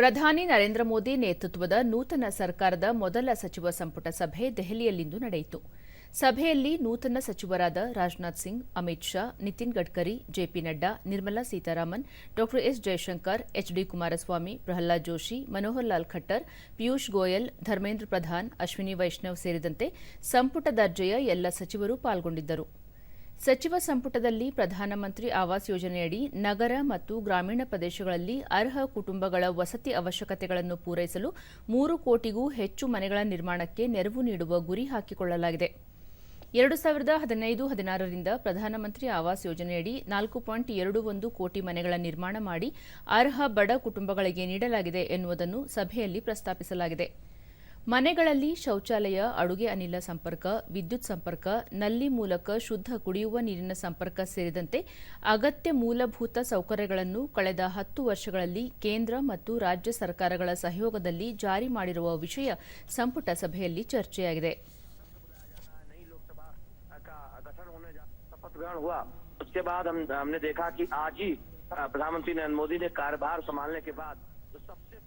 ಪ್ರಧಾನಿ ನರೇಂದ್ರ ಮೋದಿ ನೇತೃತ್ವದ ನೂತನ ಸರ್ಕಾರದ ಮೊದಲ ಸಚಿವ ಸಂಪುಟ ಸಭೆ ದೆಹಲಿಯಲ್ಲಿಂದು ನಡೆಯಿತು. ಸಭೆಯಲ್ಲಿ ನೂತನ ಸಚಿವರಾದ ರಾಜನಾಥ್ ಸಿಂಗ್, ಅಮಿತ್ ಶಾ, ನಿತಿನ್ ಗಡ್ಕರಿ, ಜೆಪಿ ನಡ್ಡಾ, ನಿರ್ಮಲಾ ಸೀತಾರಾಮನ್ ಡಾ ಎಸ್. ಜಯಶಂಕರ್ ಎಚ್ಡಿ ಕುಮಾರಸ್ವಾಮಿ, ಪ್ರಹ್ಲಾದ್ ಜೋಶಿ, ಮನೋಹರ್ ಲಾಲ್ ಖಟ್ಟರ್, ಪಿಯೂಷ್ ಗೋಯಲ್, ಧರ್ಮೇಂದ್ರ ಪ್ರಧಾನ್, ಅಶ್ವಿನಿ ವೈಷ್ಣವ್ ಸೇರಿದಂತೆ ಸಂಪುಟ ದರ್ಜೆಯ ಎಲ್ಲ ಸಚಿವರು ಪಾಲ್ಗೊಂಡಿದ್ದರು. ಸಚಿವ ಸಂಪುಟದಲ್ಲಿ ಪ್ರಧಾನಮಂತ್ರಿ ಆವಾಸ್ ಯೋಜನೆಯಡಿ ನಗರ ಮತ್ತು ಗ್ರಾಮೀಣ ಪ್ರದೇಶಗಳಲ್ಲಿ ಅರ್ಹ ಕುಟುಂಬಗಳ ವಸತಿ ಅವಶ್ಯಕತೆಗಳನ್ನು ಪೂರೈಸಲು ಮೂರು ಕೋಟಿಗೂ ಹೆಚ್ಚು ಮನೆಗಳ ನಿರ್ಮಾಣಕ್ಕೆ ನೆರವು ನೀಡುವ ಗುರಿ ಹಾಕಿಕೊಳ್ಳಲಾಗಿದೆ. ಎರಡು ಸಾವಿರದ ಹದಿನೈದು ಹದಿನಾರರಿಂದ ಪ್ರಧಾನಮಂತ್ರಿ ಆವಾಸ್ ಯೋಜನೆಯಡಿ ನಾಲ್ಕು ಪಾಯಿಂಟ್ ಎರಡು ಒಂದು ಕೋಟಿ ಮನೆಗಳ ನಿರ್ಮಾಣ ಮಾಡಿ ಅರ್ಹ ಬಡ ಕುಟುಂಬಗಳಿಗೆ ನೀಡಲಾಗಿದೆ ಎನ್ನುವುದನ್ನು ಸಭೆಯಲ್ಲಿ ಪ್ರಸ್ತಾಪಿಸಲಾಗಿದೆ. ಮನೆಗಳಲ್ಲಿ ಶೌಚಾಲಯ ಅಡುಗೆ ಅನಿಲ ಸಂಪರ್ಕ ವಿದ್ಯುತ್ ಸಂಪರ್ಕ ನಲ್ಲಿ ಮೂಲಕ ಶುದ್ಧ ಕುಡಿಯುವ ನೀರಿನ ಸಂಪರ್ಕ ಸೇರಿದಂತೆ ಅಗತ್ಯ ಮೂಲಭೂತ ಸೌಕರ್ಯಗಳನ್ನು ಕಳೆದ ಹತ್ತು ವರ್ಷಗಳಲ್ಲಿ ಕೇಂದ್ರ ಮತ್ತು ರಾಜ್ಯ ಸರ್ಕಾರಗಳ ಸಹಯೋಗದಲ್ಲಿ ಜಾರಿ ಮಾಡಿರುವ ವಿಷಯ ಸಂಪುಟ ಸಭೆಯಲ್ಲಿ ಚರ್ಚೆಯಾಗಿದೆ नई लोकसभा का गठन होने जा शपथ ग्रहण हुआ उसके बाद हम हमने देखा कि आज ही अ, प्रधानमंत्री नरेंद्र मोदी ने कार्यभार संभालने के बाद जो सबसे